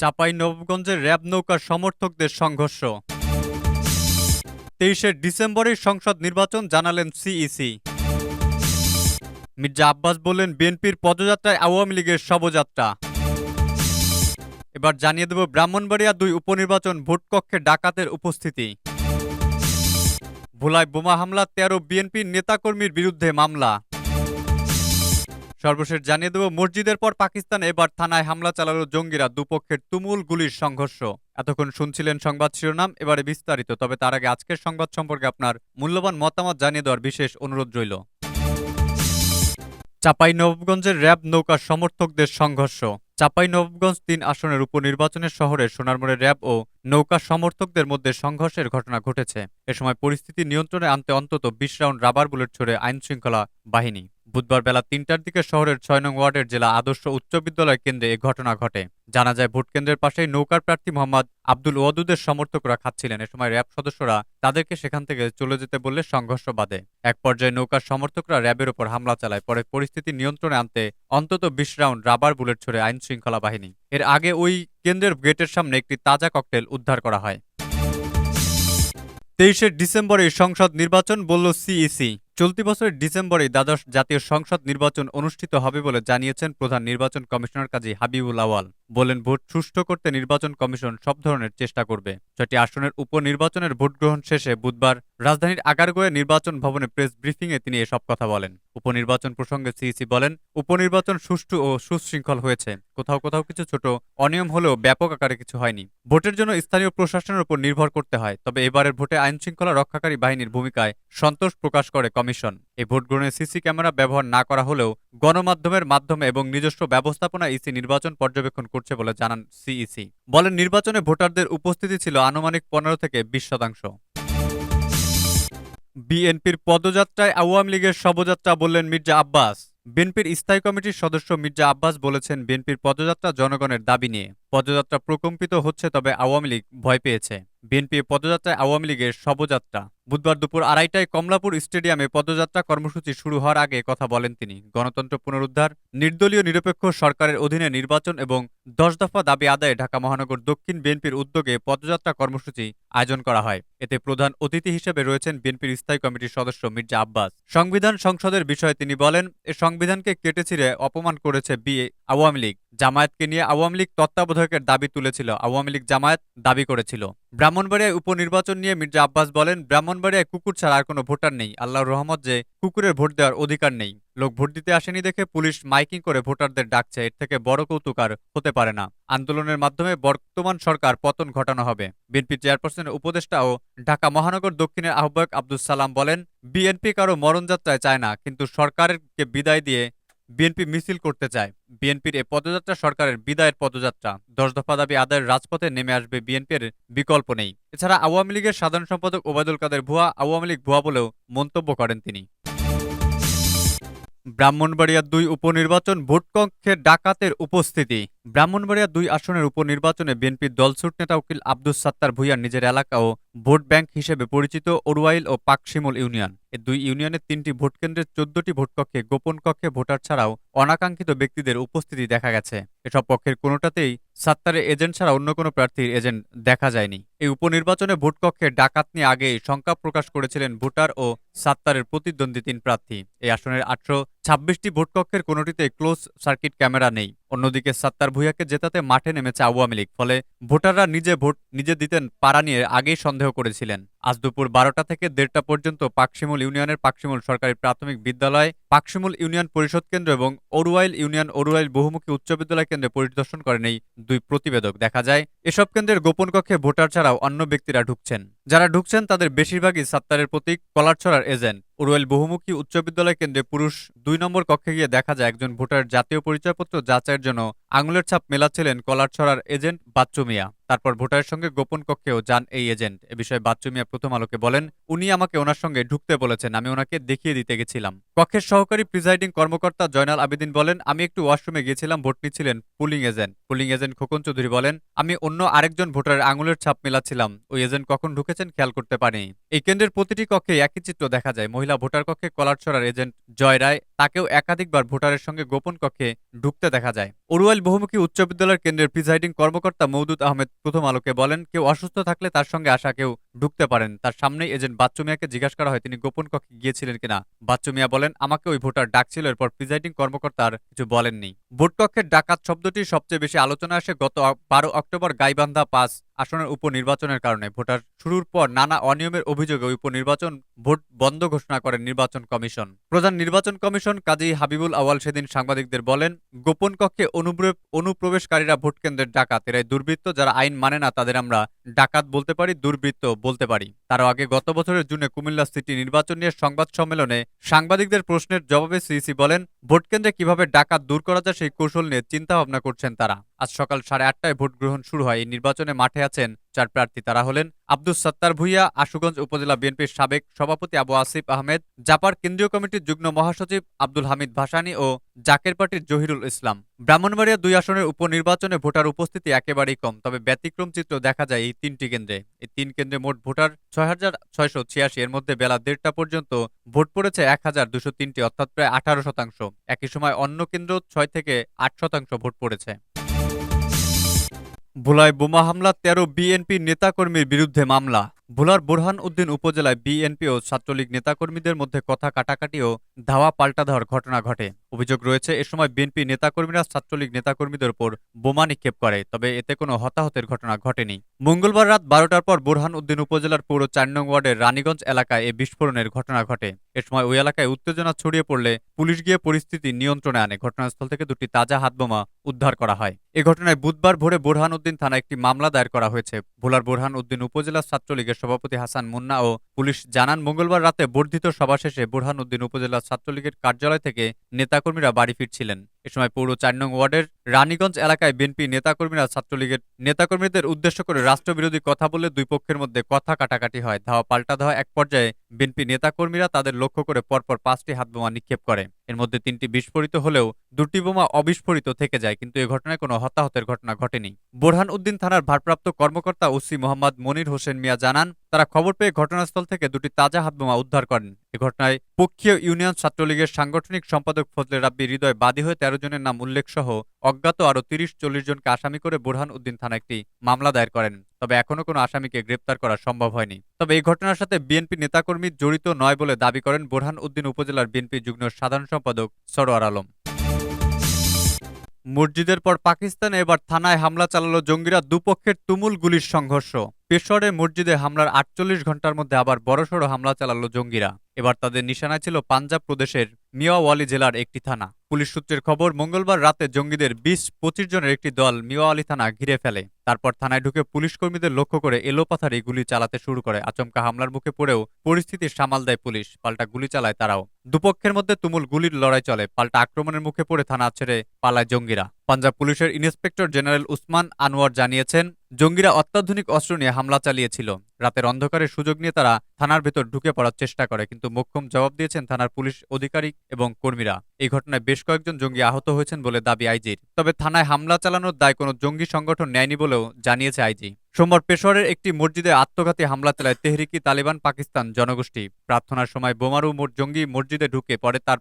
চাপাই নবাবগঞ্জের র্যাব নৌকার সমর্থকদের সংঘর্ষ। তেইশে ডিসেম্বরের সংসদ নির্বাচন জানালেন সিইসি। মির্জা আব্বাস বললেন, বিএনপির পদযাত্রায় আওয়ামী লীগের শবযাত্রা। এবার জানিয়ে দেব, ব্রাহ্মণবাড়িয়া দুই উপনির্বাচন ভোটকক্ষে ডাকাতের উপস্থিতি। ভোলায় বোমা হামলা, তেরো বিএনপির নেতাকর্মীর বিরুদ্ধে মামলা। সর্বশেষ জানিয়ে দেব, মসজিদের পর পাকিস্তান এবার থানায় হামলা চালালো জঙ্গিরা, দুপক্ষের তুমুল গুলির সংঘর্ষ। এতক্ষণ শুনছিলেন সংবাদ শিরোনাম, এবারে বিস্তারিত, তবে তার আগে আজকের সংবাদ সম্পর্কে আপনার মূল্যবান মতামত জানিয়ে দেওয়ার বিশেষ অনুরোধ রইল। চাপাই নবাবগঞ্জের র্যাব নৌকা সমর্থকদের সংঘর্ষ। চাপাই নবাবগঞ্জ তিন আসনের উপনির্বাচনের শহরে সোনারমোড়ে র্যাব ও নৌকা সমর্থকদের মধ্যে সংঘর্ষের ঘটনা ঘটেছে। এ সময় পরিস্থিতি নিয়ন্ত্রণে আনতে অন্তত বিশ রাউন্ড রাবার বুলেট ছড়ে আইনশৃঙ্খলা বাহিনী। বুধবার বেলা তিনটার দিকে শহরের ছয় নং ওয়ার্ডের জেলা আদর্শ উচ্চ বিদ্যালয় কেন্দ্রে এ ঘটনা ঘটে। জানা যায়, ভোট কেন্দ্রের পাশেই নৌকার প্রার্থী মোহাম্মদ আব্দুল ওয়াদুদের সমর্থকরা খাচ্ছিলেন। এ সময় র্যাব সদস্যরা তাদেরকে সেখান থেকে চলে যেতে বললে সংঘর্ষ বাধে। এক পর্যায়ে নৌকার সমর্থকরা র্যাবের ওপর হামলা চালায়, পরে পরিস্থিতি নিয়ন্ত্রণে আনতে অন্তত বিশ রাউন্ড রাবার বুলেট ছড়ে আইন শৃঙ্খলা বাহিনী। এর আগে ওই কেন্দ্রের গেটের সামনে একটি তাজা ককটেল উদ্ধার করা হয়। তেইশে ডিসেম্বরে সংসদ নির্বাচন বলল সিইসি। চলতি বছরের ডিসেম্বরে দ্বাদশ জাতীয় সংসদ নির্বাচন অনুষ্ঠিত হবে বলে জানিয়েছেন প্রধান নির্বাচন কমিশনার কাজী হাবিবুল আওয়াল বলেন, ভোট সুষ্ঠু করতে নির্বাচন কমিশন সব ধরনের চেষ্টা করবে। ছয়টি আসনের উপনির্বাচনের ভোট গ্রহণ শেষে বুধবার রাজধানীর আগারগোয়ে নির্বাচন ভবনে প্রেস ব্রিফিংয়ে তিনি এসব কথা বলেন। উপনির্বাচন প্রসঙ্গে সিইসি বলেন, উপনির্বাচন সুষ্ঠু ও সুশৃঙ্খল হয়েছে। কোথাও কোথাও কিছু ছোট অনিয়ম হলেও ব্যাপক আকারে কিছু হয়নি। ভোটের জন্য স্থানীয় প্রশাসনের উপর নির্ভর করতে হয়, তবে এবারের ভোটে আইন শৃঙ্খলা রক্ষাকারী বাহিনীর ভূমিকায় সন্তোষ প্রকাশ করে কমিশন। এই ভোট গ্রহণে সিসি ক্যামেরা ব্যবহার না করা হলেও গণমাধ্যমের মাধ্যমে এবং নিজস্ব ব্যবস্থাপনা ইসি নির্বাচন পর্যবেক্ষণ করছে বলে জানান সিইসি। বলেন, নির্বাচনে ভোটারদের উপস্থিতি ছিল আনুমানিক পনেরো থেকে বিশ শতাংশ। বিএনপির পদযাত্রায় আওয়ামী লীগের শবযাত্রা বললেন মির্জা আব্বাস। বিএনপির স্থায়ী কমিটির সদস্য মির্জা আব্বাস বলেছেন বিএনপির পদযাত্রা জনগণের দাবি নিয়ে। পদযাত্রা প্রকম্পিত হচ্ছে তবে আওয়ামী লীগ ভয় পেয়েছে। বিএনপি পদযাত্রায় আওয়ামী লীগের শবযাত্রা বুধবার দুপুর আড়াইটায় কমলাপুর স্টেডিয়ামে পদযাত্রা কর্মসূচি শুরু হওয়ার আগে কথা বলেন তিনি। গণতন্ত্র পুনরুদ্ধার, নির্দলীয় নিরপেক্ষ সরকারের অধীনে নির্বাচন এবং দশ দফা দাবি আদায়ে ঢাকা মহানগর দক্ষিণ বিএনপির উদ্যোগে পদযাত্রা কর্মসূচি আয়োজন করা হয়। এতে প্রধান অতিথি হিসেবে রয়েছেন বিএনপির স্থায়ী কমিটির সদস্য মির্জা আব্বাস। সংবিধান সংসদের বিষয়ে তিনি বলেন, এ সংবিধানকে কেটে ছিঁড়ে অপমান করেছে বিএ আওয়ামী লীগ। জামায়াতকে নিয়ে আওয়ামী লীগ তত্ত্বাবধায়কের দাবি তুলেছিল। আওয়ামী লীগ জামায়াত দাবি করেছিল। ব্রাহ্মণবাড়িয়ায় উপনির্বাচন নিয়ে মির্জা আব্বাস বলেন ব্রাহ্মণবাড়িয়ায় কুকুর ছাড়া আর কোনো ভোটার নেই। আল্লাহর রহমত যে কুকুরের ভোট দেওয়ার অধিকার নেই। লোক ভোট দিতে আসেনি দেখে পুলিশ মাইকিং করে ভোটারদের ডাকছে। এর থেকে বড় কৌতুক আর হতে পারে না। আন্দোলনের মাধ্যমে বর্তমান সরকার পতন ঘটানো হবে। বিএনপি চেয়ারপারসনের উপদেষ্টা ও ঢাকা মহানগর দক্ষিণের আহ্বায়ক আব্দুল সালাম বলেন, বিএনপি কারও মরণযাত্রায় চায় না, কিন্তু সরকারকে বিদায় দিয়ে বিএনপি মিছিল করতে চায়। বিএনপির এ পদযাত্রা সরকারের বিদায়ের পদযাত্রা। দশ দফা দাবি আদায়ের রাজপথে নেমে আসবে বিএনপির বিকল্প নেই। এছাড়া আওয়ামী লীগের সাধারণ সম্পাদক ওবায়দুল কাদের ভুয়া, আওয়ামী লীগ ভুয়া বলেও মন্তব্য করেন তিনি। ব্রাহ্মণবাড়িয়া দুই উপনির্বাচন ভোটকক্ষে ডাকাতের উপস্থিতি। ব্রাহ্মণবাড়িয়া দুই আসনের উপনির্বাচনে বিএনপির দলছুট নেতা উকিল আব্দুস সাত্তার ভুইয়ার নিজের এলাকা ও ভোট ব্যাংক হিসেবে পরিচিত ওরুয়াইল ও পাকশিমুল ইউনিয়ন। এ দুই ইউনিয়নের তিনটি ভোট কেন্দ্রের চোদ্দটি ভোটকক্ষে গোপন কক্ষে ভোটার ছাড়াও অনাকাঙ্ক্ষিত ব্যক্তিদের উপস্থিতি দেখা গেছে। এসব পক্ষের কোনোটাতেই সাত্তারের এজেন্ট ছাড়া অন্য কোনো প্রার্থীর এজেন্ট দেখা যায়নি। এই উপনির্বাচনে ভোটকক্ষে ডাকাত নিয়ে আগেই শঙ্কা প্রকাশ করেছিলেন ভোটার ও সাত্তারের প্রতিদ্বন্দ্বী তিন প্রার্থী। এই আসনের আটশো ছাব্বিশটি ভোটকক্ষের কোনোটিতে ক্লোজ সার্কিট ক্যামেরা নেই। অন্যদিকে সাত্তার ভুইয়াকে জেতাতে মাঠে নেমেছে আওয়ামী লীগ, ফলে ভোটাররা নিজে ভোট নিজে দিতেন পাড়া নিয়ে আগেই সন্দেহ করেছিলেন। আজ দুপুর বারোটা থেকে দেড়টা পর্যন্ত পাকশিমুল ইউনিয়নের পাকশিমুল সরকারি প্রাথমিক বিদ্যালয়, পাকশিমুল ইউনিয়ন পরিষদ কেন্দ্র এবং ওরুয়াইল ইউনিয়ন ওরুয়াইল বহুমুখী উচ্চ বিদ্যালয় কেন্দ্রে পরিদর্শন করেন এই দুই প্রতিবেদক। দেখা যায়, এসব কেন্দ্রের গোপন কক্ষে ভোটার ছাড়াও অন্য ব্যক্তিরা ঢুকছেন। যারা ঢুকছেন, তাদের বেশিরভাগই সাত্তারের প্রতীক, কলারছড়ার এজেন্ট। উরুয়েল বহুমুখী উচ্চ বিদ্যালয় কেন্দ্রে পুরুষ দুই নম্বর কক্ষে গিয়ে দেখা যায় একজন ভোটার জাতীয় পরিচয়পত্র যাচাইয়ের জন্য আঙুলের ছাপ মেলাচ্ছিলেন কলারছড়ার এজেন্ট বাচ্চু মিয়া। তারপর ভোটারের সঙ্গে গোপন কক্ষেও যান এই এজেন্ট। এ বিষয়ে বাচ্চু মিয়া প্রথম আলোকে বলেন, উনি আমাকে ওনার সঙ্গে ঢুকতে বলেছেন, আমি ওনাকে দেখিয়ে দিতে গেছিলাম। কক্ষের সহকারী প্রিজাইডিং কর্মকর্তা জয়নাল আবেদিন বলেন, আমি একটু ওয়াশরুমে গিয়েছিলাম, ভোট নিচ্ছিলেন polling agent. Polling agent Khokon Chowdhury বলেন, আমি অন্য আরেকজন ভোটারের আঙুলের ছাপ মেলাচ্ছিলাম। ওই এজেন্ট কখন ঢুকেছেন খেয়াল করতে পারিনি। এই কেন্দ্রের প্রতিটি কক্ষে একই চিত্র দেখা যায়। মহিলা ভোটার কক্ষে কলারছড়ার এজেন্ট জয় রায়, তাকেও একাধিকবার ভোটারের সঙ্গে গোপন কক্ষে ঢুকতে দেখা যায়। অরুয়াইল বহুমুখী উচ্চ বিদ্যালয়ের কেন্দ্রের প্রিসাইডিং কর্মকর্তা মৌদুদ আহমেদ প্রথম আলোকে বলেন, কেউ অসুস্থ থাকলে তার সঙ্গে আসা, কেউ ঢুকতে পারেন। তার সামনেই এজেন্ট বাচ্চু মিয়াকে জিজ্ঞাসা করা হয়, তিনি গোপন কক্ষে গিয়েছিলেন কিনা? বাচ্চু মিয়া বলেন, আমাকে ওই ভোটার ডাকছিল, এরপর প্রিসাইডিং কর্মকর্তা আর কিছু বলেননি। ভোট কক্ষের ডাকাত শব্দটি সবচেয়ে বেশি আলোচনা আসে গত বারো অক্টোবর গাইবান্ধা পাস আসনের উপনির্বাচনের কারণে। ভোটার শুরুর পর নানা অনিয়মের অভিযোগে উপনির্বাচন ভোট বন্ধ ঘোষণা করেন নির্বাচন কমিশন। প্রধান নির্বাচন কমিশন কাজী হাবিবুল আওয়াল সেদিন সাংবাদিকদের বলেন, গোপন কক্ষে অনুপ্রবেশকারীরা ভোট কেন্দ্রের ডাকাত। এরাই দুর্বৃত্ত, যারা আইন মানে না, তাদের আমরা ডাকাত বলতে পারি, দুর্বৃত্ত বলতে পারি। তারও আগে গত বছরের জুনে কুমিল্লা সিটি নির্বাচন নিয়ে সংবাদ সম্মেলনে সাংবাদিকদের প্রশ্নের জবাবে সিইসি বলেন, ভোটকেন্দ্রে কীভাবে ডাকাত দূর করা যায় সেই কৌশল নিয়ে চিন্তাভাবনা করছেন তারা। আজ সকাল সাড়ে আটটায় ভোট গ্রহণ শুরু হয়। এই নির্বাচনে মাঠে আছেন চার প্রার্থী। তারা হলেন আব্দুস সাত্তার ভুইয়া, আশুগঞ্জ উপজেলা বিএনপির সাবেক সভাপতি আবু আসিফ আহমেদ, জাপার কেন্দ্রীয় কমিটির যুগ্ম মহাসচিব আব্দুল হামিদ ভাসানী ও জাকের পার্টির জহিরুল ইসলাম। ব্রাহ্মণবাড়িয়া দুই আসনের উপনির্বাচনে ভোটার উপস্থিতি একেবারেই কম, তবে ব্যতিক্রম চিত্র দেখা যায় এই তিনটি কেন্দ্রে। এই তিন কেন্দ্রে মোট ভোটার ছয় হাজার ছয়শো ছিয়াশি, এর মধ্যে বেলা দেড়টা পর্যন্ত ভোট পড়েছে এক হাজার দুশো তিনটি, অর্থাৎ প্রায় আঠারো শতাংশ। একই সময় অন্য কেন্দ্র ছয় থেকে আট শতাংশ ভোট পড়েছে। ভোলায় বোমা হামলা তেরো বিএনপি নেতাকর্মীর বিরুদ্ধে মামলা। ভোলার বোরহান উদ্দিন উপজেলায় বিএনপি ও ছাত্রলীগ নেতাকর্মীদের মধ্যে কথা কাটাকাটি ও ধাওয়া পাল্টা দেওয়ার ঘটনা ঘটে। অভিযোগ রয়েছে, এ সময় বিএনপি নেতাকর্মীরা ছাত্রলীগ নেতাকর্মীদের উপর বোমা নিক্ষেপ করে, তবে এতে কোনো হতাহতের ঘটনা ঘটেনি। মঙ্গলবার রাত বারোটার পর বোরহান উদ্দিন উপজেলার পৌর চার নং ওয়ার্ডের রানীগঞ্জ এলাকায় এই বিস্ফোরণের ঘটনা ঘটে। এ সময় ওই এলাকায় উত্তেজনা ছড়িয়ে পড়লে পুলিশ গিয়ে পরিস্থিতি নিয়ন্ত্রণে আনে। ঘটনাস্থল থেকে দুটি তাজা হাতবোমা উদ্ধার করা হয়। এ ঘটনায় বুধবার ভোরে বোরহান উদ্দিন থানায় একটি মামলা দায়ের করা হয়েছে। ভোলার বোরহান উদ্দিন উপজেলা ছাত্রলীগের সভাপতি হাসান মুন্না ও পুলিশ জানান, মঙ্গলবার রাতে বর্ধিত সভা শেষে বোরহান উদ্দিন উপজেলা ছাত্রলীগের কার্যালয় থেকে নেতাকর্মীরা বাড়ি ফিরছিলেন। এ সময় পৌর চার নং ওয়ার্ডের রানীগঞ্জ এলাকায় বিএনপি নেতাকর্মীরা ছাত্রলীগের নেতাকর্মীদের উদ্দেশ্য করে রাষ্ট্রবিরোধী কথা বলে দুই পক্ষের মধ্যে কথা কাটাকাটি হয়। ধাওয়া পাল্টা ধাওয়া এক পর্যায়ে বিএনপি নেতাকর্মীরা তাদের লক্ষ্য করে পরপর পাঁচটি হাতবোমা নিক্ষেপ করে। এর মধ্যে তিনটি বিস্ফোরিত হলেও দুটি বোমা অবিস্ফোরিত থেকে যায়, কিন্তু এ ঘটনায় কোনো হতাহতের ঘটনা ঘটেনি। বোরহান উদ্দিন থানার ভারপ্রাপ্ত কর্মকর্তা ওসি মোহাম্মদ মনির হোসেন মিয়া জানান, তারা খবর পেয়ে ঘটনাস্থল থেকে দুটি তাজা হাতবোমা উদ্ধার করেন। এ ঘটনায় পক্ষীয় ইউনিয়ন ছাত্রলীগের সাংগঠনিক সম্পাদক ফজলে রাব্বি হৃদয় বাদী হয়ে তেরো জনের নাম উল্লেখ সহ অজ্ঞাত আরও তিরিশ চল্লিশ জনকে আসামি করে বোরহান উদ্দিন থানা একটি মামলা দায়ের করেন। তবে এখনও কোনো আসামিকে গ্রেপ্তার করা সম্ভব হয়নি। তবে এই ঘটনার সাথে বিএনপি নেতাকর্মী জড়িত নয় বলে দাবি করেন বোরহান উদ্দিন উপজেলার বিএনপি যুগ্ম সাধারণ সম্পাদক সরোয়ার আলম। মসজিদের পর পাকিস্তানে এবার থানায় হামলা চালালো জঙ্গিরা দুপক্ষের তুমুল গুলির সংঘর্ষ। পেশরে মসজিদে হামলার আটচল্লিশ ঘণ্টার মধ্যে আবার বড়সড় হামলা চালালো জঙ্গিরা। এবার তাদের নিশানায় ছিল পাঞ্জাব প্রদেশের মিয়াওয়ালি জেলার একটি থানা। পুলিশ সূত্রের খবর, মঙ্গলবার রাতে জঙ্গিদের বিশ পঁচিশ জনের একটি দল মিয়াওয়ালি থানা ঘিরে ফেলে। তারপর থানায় ঢুকে পুলিশ কর্মীদের লক্ষ্য করে এলোপাথারি গুলি চালাতে শুরু করে। আচমকা হামলার মুখে পড়েও পরিস্থিতি সামাল দেয় পুলিশ, পাল্টা গুলি চালায় তারাও। দুপক্ষের মধ্যে তুমুল গুলির লড়াই চলে, পাল্টা আক্রমণের মুখে পড়ে থানা ছেড়ে পালায় জঙ্গিরা। পাঞ্জাব পুলিশের ইন্সপেক্টর জেনারেল উসমান আনোয়ার জানিয়েছেন, জঙ্গিরা অত্যাধুনিক অস্ত্র নিয়ে হামলা চালিয়েছিল। রাতের অন্ধকারে সুযোগ নিয়ে তারা থানার ভেতর ঢুকে পড়ার চেষ্টা করে, কিন্তু মোক্ষম জবাব দিয়েছেন থানার পুলিশ আধিকারিক এবং কর্মীরা। এই ঘটনায় বেশ কয়েকজন জঙ্গি আহত হয়েছেন বলে দাবি আইজির। তবে থানায় হামলা চালানোর দায় কোনো জঙ্গি সংগঠন নেয়নি বলেও জানিয়েছে আইজি। সোমবার পেশোয়ারের একটি মসজিদে আত্মঘাতী হামলা চালায় তেহরিকি তালিবান পাকিস্তান জনগোষ্ঠী। প্রার্থনার সময় বোমারু জঙ্গি মসজিদে ঢুকে পরে তার